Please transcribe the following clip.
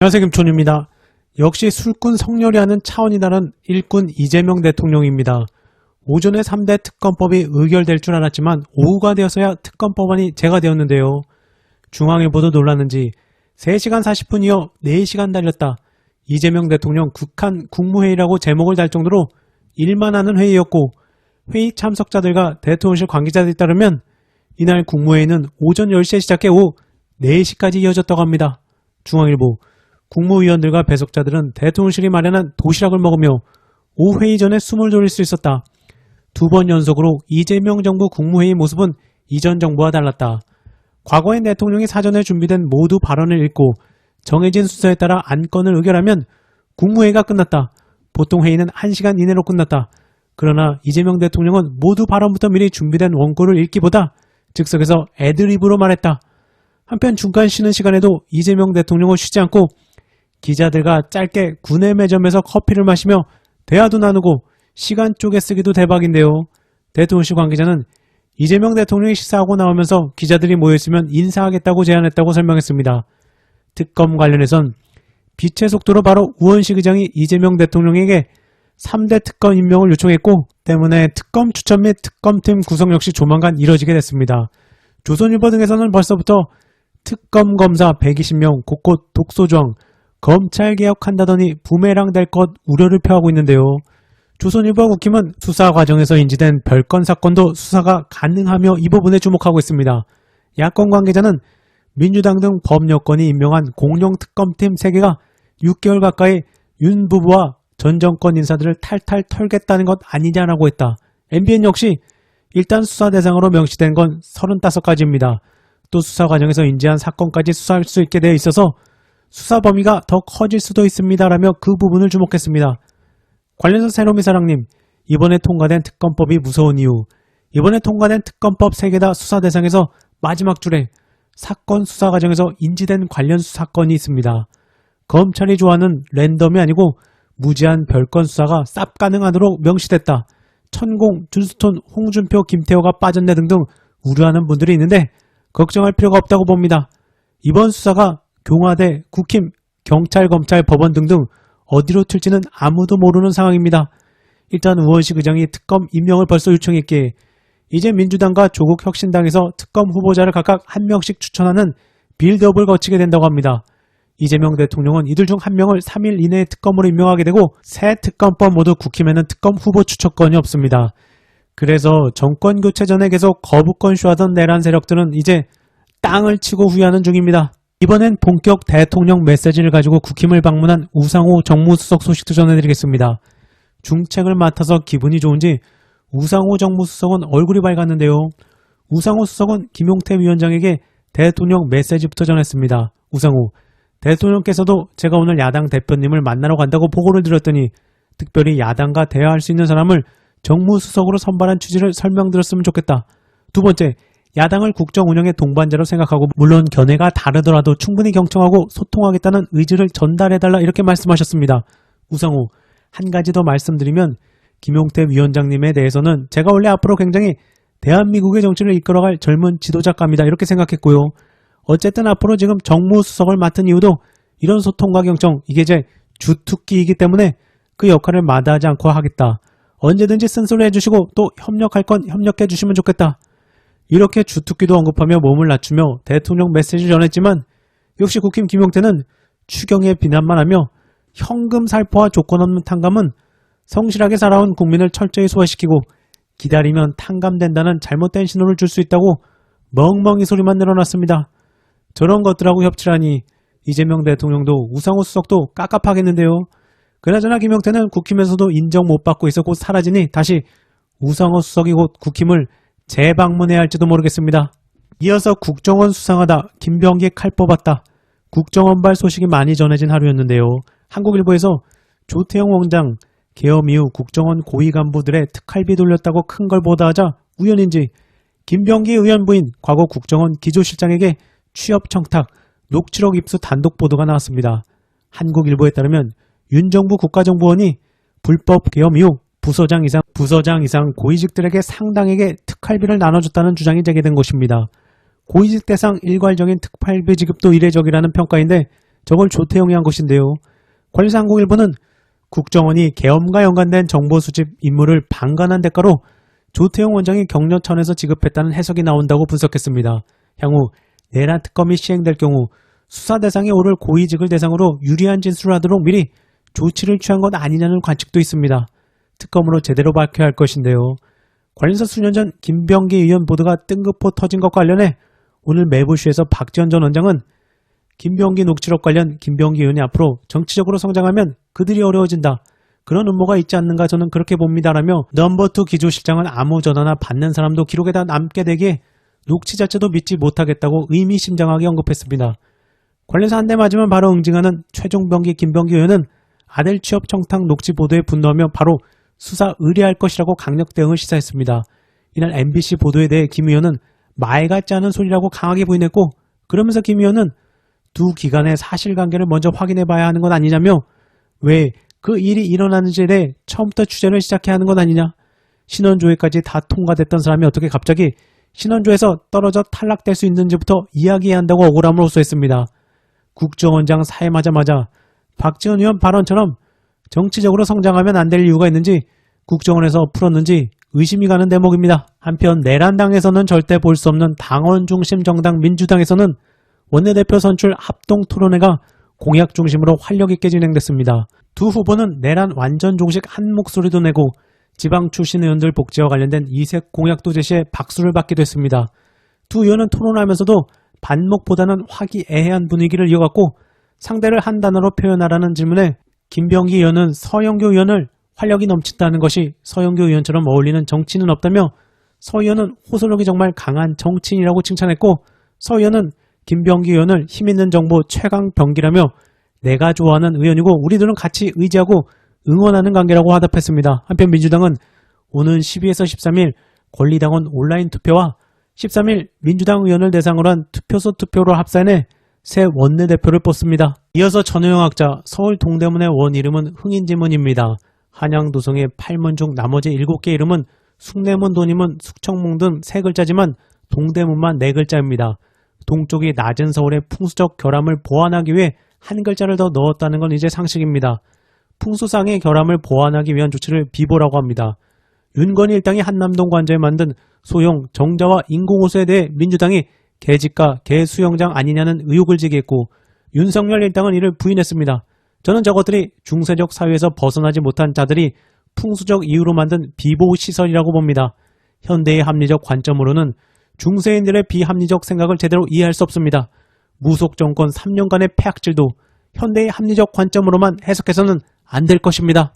안녕하세요 김촌입니다. 역시 술꾼 성렬이 하는 차원이 다른 일꾼 이재명 대통령입니다. 오전에 3대 특검법이 의결될 줄 알았지만 오후가 되어서야 특검법안이 제가 되었는데요. 중앙일보도 놀랐는지 3시간 40분 이어 4시간 달렸다. 이재명 대통령 국한 국무회의라고 제목을 달 정도로 일만 하는 회의였고 회의 참석자들과 대통령실 관계자들에 따르면 이날 국무회의는 오전 10시에 시작해 오후 4시까지 이어졌다고 합니다. 중앙일보 국무위원들과 배석자들은 대통령실이 마련한 도시락을 먹으며 오후 회의 전에 숨을 돌릴 수 있었다. 두 번 연속으로 이재명 정부 국무회의 모습은 이전 정부와 달랐다. 과거엔 대통령이 사전에 준비된 모두 발언을 읽고 정해진 순서에 따라 안건을 의결하면 국무회의가 끝났다. 보통 회의는 1시간 이내로 끝났다. 그러나 이재명 대통령은 모두 발언부터 미리 준비된 원고를 읽기보다 즉석에서 애드립으로 말했다. 한편 중간 쉬는 시간에도 이재명 대통령은 쉬지 않고 기자들과 짧게 구내 매점에서 커피를 마시며 대화도 나누고 시간 쪼개 쓰기도 대박인데요. 대통령실 관계자는 이재명 대통령이 식사하고 나오면서 기자들이 모여있으면 인사하겠다고 제안했다고 설명했습니다. 특검 관련해선 빛의 속도로 바로 우원식 의장이 이재명 대통령에게 3대 특검 임명을 요청했고 때문에 특검 추천 및 특검팀 구성 역시 조만간 이뤄지게 됐습니다. 조선일보 등에서는 벌써부터 특검 검사 120명 곳곳 독소조항 검찰 개혁한다더니 부메랑 될 것 우려를 표하고 있는데요. 조선일보와 국힘은 수사 과정에서 인지된 별건 사건도 수사가 가능하며 이 부분에 주목하고 있습니다. 야권 관계자는 민주당 등 법여권이 임명한 공룡특검팀 3개가 6개월 가까이 윤 부부와 전 정권 인사들을 탈탈 털겠다는 것 아니냐라고 했다. MBN 역시 일단 수사 대상으로 명시된 건 35가지입니다. 또 수사 과정에서 인지한 사건까지 수사할 수 있게 되어 있어서 수사 범위가 더 커질 수도 있습니다라며 그 부분을 주목했습니다. 관련해서 새로미 사랑님, 이번에 통과된 특검법이 무서운 이유, 이번에 통과된 특검법 3개 다 수사 대상에서 마지막 줄에 사건 수사 과정에서 인지된 관련 사건이 있습니다. 검찰이 좋아하는 랜덤이 아니고 무제한 별건 수사가 쌉 가능하도록 명시됐다. 천공, 준스톤, 홍준표, 김태호가 빠졌네 등등 우려하는 분들이 있는데 걱정할 필요가 없다고 봅니다. 이번 수사가 경화대, 국힘, 경찰, 검찰, 법원 등등 어디로 튈지는 아무도 모르는 상황입니다. 일단 우원식 의장이 특검 임명을 벌써 요청했기에 이제 민주당과 조국 혁신당에서 특검 후보자를 각각 한 명씩 추천하는 빌드업을 거치게 된다고 합니다. 이재명 대통령은 이들 중 한 명을 3일 이내에 특검으로 임명하게 되고 새 특검법 모두 국힘에는 특검 후보 추천권이 없습니다. 그래서 정권 교체 전에 계속 거부권 쇼하던 내란 세력들은 이제 땅을 치고 후회하는 중입니다. 이번엔 본격 대통령 메시지를 가지고 국힘을 방문한 우상호 정무수석 소식도 전해드리겠습니다. 중책을 맡아서 기분이 좋은지 우상호 정무수석은 얼굴이 밝았는데요. 우상호 수석은 김용태 위원장에게 대통령 메시지부터 전했습니다. 우상호, 대통령께서도 제가 오늘 야당 대표님을 만나러 간다고 보고를 드렸더니 특별히 야당과 대화할 수 있는 사람을 정무수석으로 선발한 취지를 설명드렸으면 좋겠다. 두 번째, 야당을 국정 운영의 동반자로 생각하고 물론 견해가 다르더라도 충분히 경청하고 소통하겠다는 의지를 전달해달라 이렇게 말씀하셨습니다. 우상호, 한 가지 더 말씀드리면 김용태 위원장님에 대해서는 제가 원래 앞으로 굉장히 대한민국의 정치를 이끌어갈 젊은 지도자감이다 이렇게 생각했고요. 어쨌든 앞으로 지금 정무수석을 맡은 이유도 이런 소통과 경청 이게 제 주특기이기 때문에 그 역할을 마다하지 않고 하겠다. 언제든지 쓴소리 해주시고 또 협력할 건 협력해 주시면 좋겠다. 이렇게 주특기도 언급하며 몸을 낮추며 대통령 메시지를 전했지만 역시 국힘 김용태는 추경의 비난만 하며 현금 살포와 조건 없는 탕감은 성실하게 살아온 국민을 철저히 소화시키고 기다리면 탕감된다는 잘못된 신호를 줄 수 있다고 멍멍이 소리만 늘어났습니다. 저런 것들하고 협치라니 이재명 대통령도 우상호 수석도 깝깝하겠는데요. 그나저나 김용태는 국힘에서도 인정 못 받고 곧 사라지니 다시 우상호 수석이 곧 국힘을 재방문해야 할지도 모르겠습니다. 이어서 국정원 수상하다 김병기 칼 뽑았다. 국정원발 소식이 많이 전해진 하루였는데요. 한국일보에서 조태영 원장 계엄 이후 국정원 고위 간부들의 특활비 돌렸다고 큰 걸 보도하자 우연인지 김병기 의원 부인 과거 국정원 기조실장에게 취업 청탁, 녹취록 입수 단독 보도가 나왔습니다. 한국일보에 따르면 윤 정부 국가정보원이 불법 계엄 이후 부서장 이상 부서장 이상 고위직들에게 상당에게 특활비를 나눠줬다는 주장이 제기된 것입니다. 고위직 대상 일괄적인 특활비 지급도 이례적이라는 평가인데 저걸 조태용이 한 것인데요. 관리사 항공일보는 국정원이 계엄과 연관된 정보 수집 임무를 방관한 대가로 조태용 원장이 격려천에서 지급했다는 해석이 나온다고 분석했습니다. 향후 내란 특검이 시행될 경우 수사 대상에 오를 고위직을 대상으로 유리한 진술을 하도록 미리 조치를 취한 것 아니냐는 관측도 있습니다. 특검으로 제대로 밝혀야 할 것인데요. 관련해서 수년 전 김병기 의원 보도가 뜬금포 터진 것과 관련해 오늘 매부쇼에서 박지원 전 원장은 김병기 녹취록 관련 김병기 의원이 앞으로 정치적으로 성장하면 그들이 어려워진다. 그런 음모가 있지 않는가 저는 그렇게 봅니다라며 넘버2 기조실장은 아무 전화나 받는 사람도 기록에 다 남게 되기에 녹취 자체도 믿지 못하겠다고 의미심장하게 언급했습니다. 관련해서 한 대 맞으면 바로 응징하는 최종병기 김병기 의원은 아들 취업 청탁 녹취 보도에 분노하며 바로 수사 의뢰할 것이라고 강력 대응을 시사했습니다. 이날 MBC 보도에 대해 김 의원은 말 같지 않은 소리라고 강하게 부인했고 그러면서 김 의원은 두 기관의 사실관계를 먼저 확인해 봐야 하는 것 아니냐며 왜 그 일이 일어나는지에 대해 처음부터 취재를 시작해야 하는 것 아니냐 신원조회까지 다 통과됐던 사람이 어떻게 갑자기 신원조에서 떨어져 탈락될 수 있는지부터 이야기해야 한다고 억울함을 호소했습니다. 국정원장 사임하자마자 박지원 의원 발언처럼 정치적으로 성장하면 안 될 이유가 있는지 국정원에서 풀었는지 의심이 가는 대목입니다. 한편 내란당에서는 절대 볼 수 없는 당원 중심 정당 민주당에서는 원내대표 선출 합동 토론회가 공약 중심으로 활력 있게 진행됐습니다. 두 후보는 내란 완전 종식 한 목소리도 내고 지방 출신 의원들 복지와 관련된 이색 공약도 제시해 박수를 받기도 했습니다. 두 의원은 토론하면서도 반목보다는 화기애애한 분위기를 이어갔고 상대를 한 단어로 표현하라는 질문에 김병기 의원은 서영교 의원을 활력이 넘친다는 것이 서영교 의원처럼 어울리는 정치는 없다며 서 의원은 호소력이 정말 강한 정치인이라고 칭찬했고 서 의원은 김병기 의원을 힘있는 정보 최강 병기라며 내가 좋아하는 의원이고 우리들은 같이 의지하고 응원하는 관계라고 화답했습니다. 한편 민주당은 오는 12에서 13일 권리당원 온라인 투표와 13일 민주당 의원을 대상으로 한 투표소 투표로 합산해 새 원내대표를 뽑습니다. 이어서 전효영 학자 서울 동대문의 원 이름은 흥인지문입니다. 한양도성의 8문 중 나머지 7개 이름은 숭례문 도님은 숙청문 등세 글자지만 동대문만 네 글자입니다. 동쪽이 낮은 서울의 풍수적 결함을 보완하기 위해 한 글자를 더 넣었다는 건 이제 상식입니다. 풍수상의 결함을 보완하기 위한 조치를 비보라고 합니다. 윤건희 일당이 한남동 관저에 만든 소형 정자와 인공호수에 대해 민주당이 개집가 개수영장 아니냐는 의혹을 제기했고 윤석열 일당은 이를 부인했습니다. 저는 저것들이 중세적 사회에서 벗어나지 못한 자들이 풍수적 이유로 만든 비보 시설이라고 봅니다. 현대의 합리적 관점으로는 중세인들의 비합리적 생각을 제대로 이해할 수 없습니다. 무속 정권 3년간의 폐악질도 현대의 합리적 관점으로만 해석해서는 안 될 것입니다.